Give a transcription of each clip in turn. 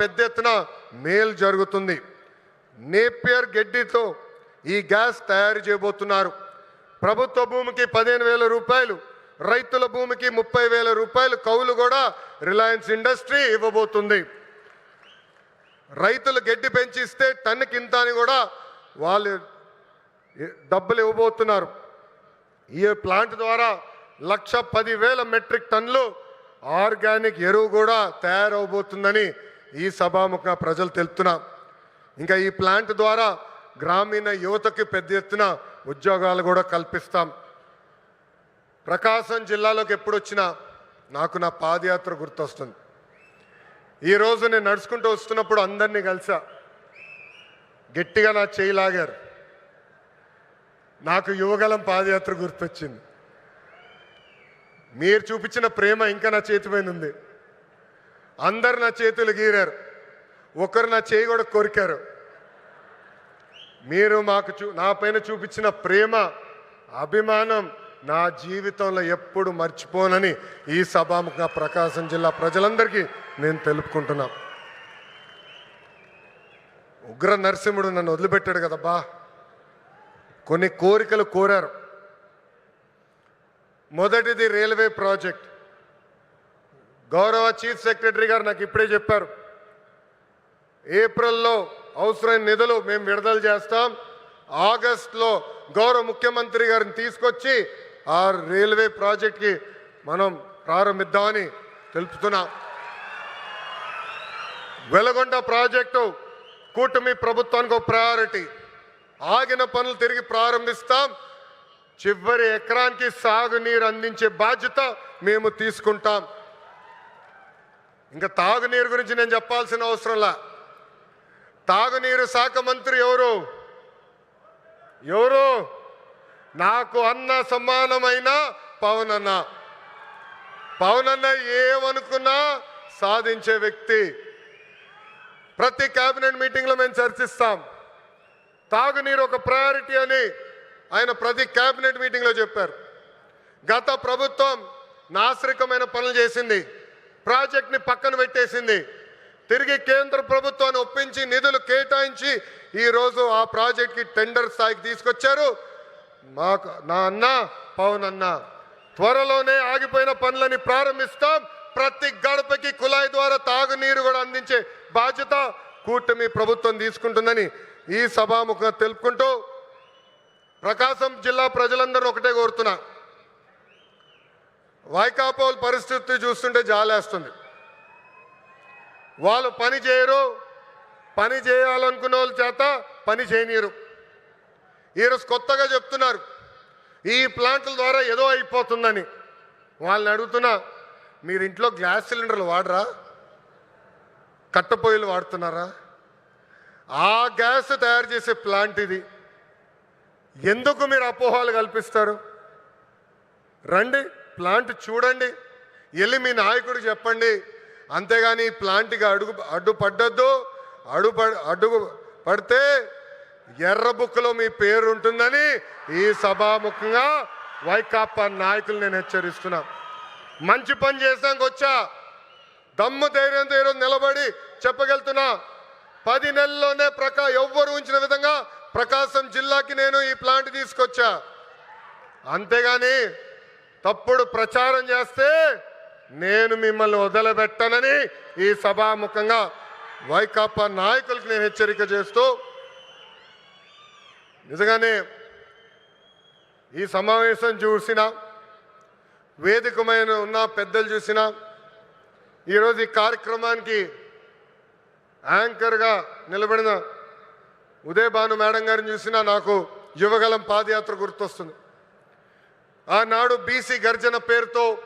పెద్ద ఎత్తున మేలు జరుగుతుంది. నేపియర్ గడ్డితో ఈ గ్యాస్ తయారు చేయబోతున్నారు. ప్రభుత్వ భూమికి పదిహేను వేల రూపాయలు రైతుల భూమికి ముప్పై వేల రూపాయలు కౌలు కూడా రిలయన్స్ ఇండస్ట్రీ ఇవ్వబోతుంది. రైతులు గడ్డి పెంచిస్తే టన్ను కింత అని కూడా వాళ్ళు డబ్బులు ఇవ్వబోతున్నారు. ఈ ప్లాంట్ ద్వారా లక్ష పదివేల మెట్రిక్ టన్నులు ఆర్గానిక్ ఎరువు కూడా తయారవబోతుందని ఈ సభాముఖ ప్రజలు తెలుపుతున్నాం. ఇంకా ఈ ప్లాంట్ ద్వారా గ్రామీణ యువతకి పెద్ద ఎత్తున ఉద్యోగాలు కూడా కల్పిస్తాం. ప్రకాశం జిల్లాలోకి ఎప్పుడు వచ్చినా నాకు నా పాదయాత్ర గుర్తొస్తుంది. ఈరోజు నేను నడుచుకుంటూ వస్తున్నప్పుడు అందరినీ కలిసా. గట్టిగా నా చేయి లాగారు. నాకు యువగలం పాదయాత్ర గుర్తొచ్చింది. మీరు చూపించిన ప్రేమ ఇంకా నా చేతిపైన ఉంది. అందరు నా చేతులు గీరారు. ఒకరు నా చేయి కూడా కొరికారు. మీరు మాకు చూ నా పైన చూపించిన ప్రేమ అభిమానం నా జీవితంలో ఎప్పుడు మర్చిపోనని ఈ సభాముఖ ప్రకాశం జిల్లా ప్రజలందరికీ నేను తెలుపుకుంటున్నా. ఉగ్ర నరసింహుడు నన్ను వదిలిపెట్టాడు కదబ్బా. కొన్ని కోరికలు కోరారు. మొదటిది రైల్వే ప్రాజెక్ట్. గౌరవ చీఫ్ సెక్రటరీ గారు నాకు ఇప్పుడే చెప్పారు. ఏప్రిల్లో అవసరమైన నిధులు మేము విడుదల చేస్తాం. ఆగస్ట్లో గౌరవ ముఖ్యమంత్రి గారిని తీసుకొచ్చి ఆ రైల్వే ప్రాజెక్ట్కి మనం ప్రారంభిద్దామని తెలుపుతున్నాం. వెలగొండ ప్రాజెక్టు కూటమి ప్రభుత్వానికి ఒక ప్రయారిటీ ఆగిన పనులు తిరిగి ప్రారంభిస్తాం. చివరి ఎకరానికి సాగునీరు అందించే బాధ్యత మేము తీసుకుంటాం. ఇంకా తాగునీరు గురించి నేను చెప్పాల్సిన అవసరంలా తాగునీరు శాఖ మంత్రి ఎవరు? ఎవరు? నాకు అన్న సమానమైన పవన్ అన్న పవన్ అన్న ఏమనుకున్నా సాధించే వ్యక్తి. ప్రతి కేబినెట్ మీటింగ్లో మేము చర్చిస్తాం. తాగునీరు ఒక ప్రయారిటీ అని ఆయన ప్రతి కేబినెట్ మీటింగ్లో చెప్పారు. గత ప్రభుత్వం నాశరికమైన పనులు చేసింది. ప్రాజెక్ట్ని పక్కన పెట్టేసింది. తిరిగి కేంద్ర ప్రభుత్వాన్ని ఒప్పించి నిధులు కేటాయించి ఈరోజు ఆ ప్రాజెక్ట్కి టెండర్ స్థాయికి తీసుకొచ్చారు. మాకు నా అన్న పవన్ అన్న త్వరలోనే ఆగిపోయిన పనులని ప్రారంభిస్తాం. ప్రతి గడపకి కుళాయి ద్వారా తాగునీరు కూడా అందించే బాధ్యత కూటమి ప్రభుత్వం తీసుకుంటుందని ఈ సభాముఖంగా తెలుపుకుంటూ ప్రకాశం జిల్లా ప్రజలందరూ ఒకటే కోరుతున్నా. వైకాపోల్ పరిస్థితి చూస్తుంటే జాలేస్తుంది. వాళ్ళు పని చేయరు పని చేయాలనుకున్న వాళ్ళ చేత పని చేయనీరు ఈరోజు కొత్తగా చెప్తున్నారు ఈ ప్లాంట్ల ద్వారా ఏదో అయిపోతుందని. వాళ్ళని అడుగుతున్నా మీరు ఇంట్లో గ్యాస్ సిలిండర్లు వాడరా? కట్టెపొయ్యిలు వాడుతున్నారా? ఆ గ్యాస్ తయారు చేసే ప్లాంట్ ఇది. ఎందుకు మీరు అపోహాలు కల్పిస్తారు? రండి ప్లాంట్ చూడండి. వెళ్ళి మీ నాయకుడు చెప్పండి. అంతేగాని ఈ ప్లాంట్కి అడుగు అడ్డు పడ్డద్దు. అడుగు పడితే ఎర్ర బుక్లో మీ పేరు ఉంటుందని ఈ సభాముఖంగా వైకాపా నాయకులు నేను హెచ్చరిస్తున్నా. మంచి పని చేసాక వచ్చా. దమ్ము ధైర్యంతో ఈరోజు నిలబడి చెప్పగలుగుతున్నా. పది నెలల్లోనే ప్రకా ఎవ్వరు ఉంచిన విధంగా ప్రకాశం జిల్లాకి నేను ఈ ప్లాంట్ తీసుకొచ్చా. అంతేగాని తప్పుడు ప్రచారం చేస్తే నేను మిమ్మల్ని వదిలిపెట్టనని ఈ సభాముఖంగా వైకాపా నాయకులకు నేను హెచ్చరిక చేస్తూ నిజంగానే ఈ సమావేశం చూసిన వేదికమైన ఉన్న పెద్దలు చూసిన ఈరోజు ఈ కార్యక్రమానికి యాంకర్గా నిలబడిన ఉదయ భాను మేడం గారిని చూసినా నాకు యువగలం పాదయాత్ర గుర్తొస్తుంది. ఆనాడు బీసీ గర్జన పేరుతో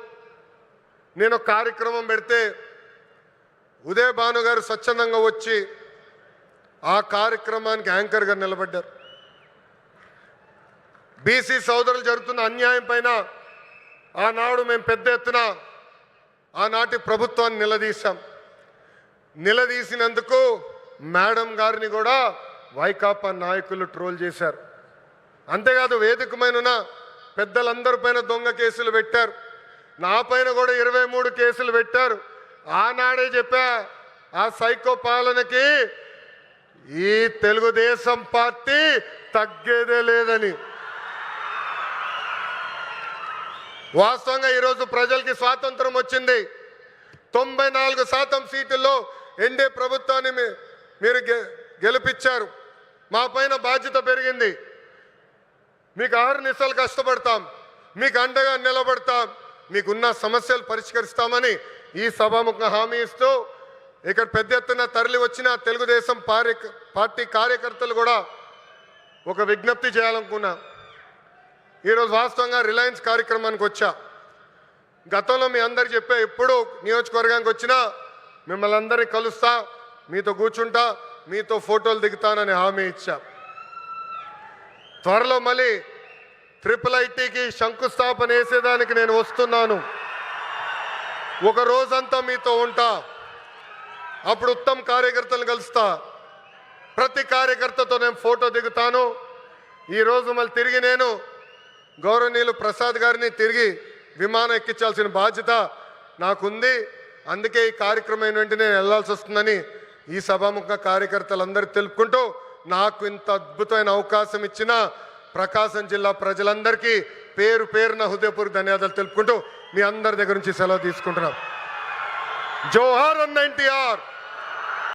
నేను కార్యక్రమం పెడితే ఉదయ భాను గారు స్వచ్ఛందంగా వచ్చి ఆ కార్యక్రమానికి యాంకర్గా నిలబడ్డారు. బీసీ సోదరులు జరుగుతున్న అన్యాయం పైన ఆనాడు మేము పెద్ద ఎత్తున ఆనాటి ప్రభుత్వాన్ని నిలదీశాం. నిలదీసినందుకు మేడం గారిని కూడా వైకాపా నాయకులు ట్రోల్ చేశారు. అంతేకాదు వేదికమైన పెద్దలందరి పైన దొంగ కేసులు పెట్టారు. నా పైన కూడా ఇరవై మూడు కేసులు పెట్టారు. ఆనాడే చెప్పా ఆ సైకో పాలనకి ఈ తెలుగుదేశం పార్టీ తగ్గేదే లేదని. వాస్తవంగా ఈరోజు ప్రజలకి స్వాతంత్రం వచ్చింది. తొంభై నాలుగు శాతం సీటుల్లో ఎన్డీ ప్రభుత్వాన్ని మీ- మీరు గె- గెలిపించారు. మా పైన బాధ్యత పెరిగింది. మీకు ఆరు నిమిషాలు కష్టపడతాం. మీకు అండగా నిలబడతాం. మీకున్న సమస్యలు పరిష్కరిస్తామని ఈ సభాముఖ హామీ ఇస్తూ ఇక్కడ పెద్ద ఎత్తున తరలి వచ్చిన తెలుగుదేశం పారి పార్టీ కార్యకర్తలు కూడా ఒక విజ్ఞప్తి చేయాలనుకున్నా. ఈరోజు వాస్తవంగా రిలయన్స్ కార్యక్రమానికి వచ్చా. గతంలో మీ అందరు చెప్పే ఎప్పుడు నియోజకవర్గానికి వచ్చినా మిమ్మల్ని అందరినీ కలుస్తా మీతో కూర్చుంటా మీతో ఫోటోలు దిగుతానని హామీ ఇచ్చా. త్వరలో మళ్ళీ ట్రిపుల్ ఐటీకి శంకుస్థాపన వేసేదానికి నేను వస్తున్నాను. ఒక రోజంతా మీతో ఉంటా. అప్పుడు ఉత్తమ్ కార్యకర్తలు కలుస్తా. ప్రతి కార్యకర్తతో నేను ఫోటో దిగుతాను. ఈరోజు మళ్ళీ తిరిగి నేను గౌరవనీయులు ప్రసాద్ గారిని తిరిగి విమానం ఎక్కించాల్సిన బాధ్యత నాకుంది. అందుకే ఈ కార్యక్రమం ఏంటంటే నేను వెళ్ళాల్సి వస్తుందని ఈ సభాముఖ కార్యకర్తలందరూ తెలుపుకుంటూ నాకు ఇంత అద్భుతమైన అవకాశం ఇచ్చిన ప్రకాశం జిల్లా ప్రజలందరికీ పేరు పేరున హృదయపూర్వక ధన్యవాదాలు తెలుపుకుంటూ మీ అందరి దగ్గర నుంచి సెలవు తీసుకుంటున్నాం. జోహార్ అన్న ఎన్టీఆర్.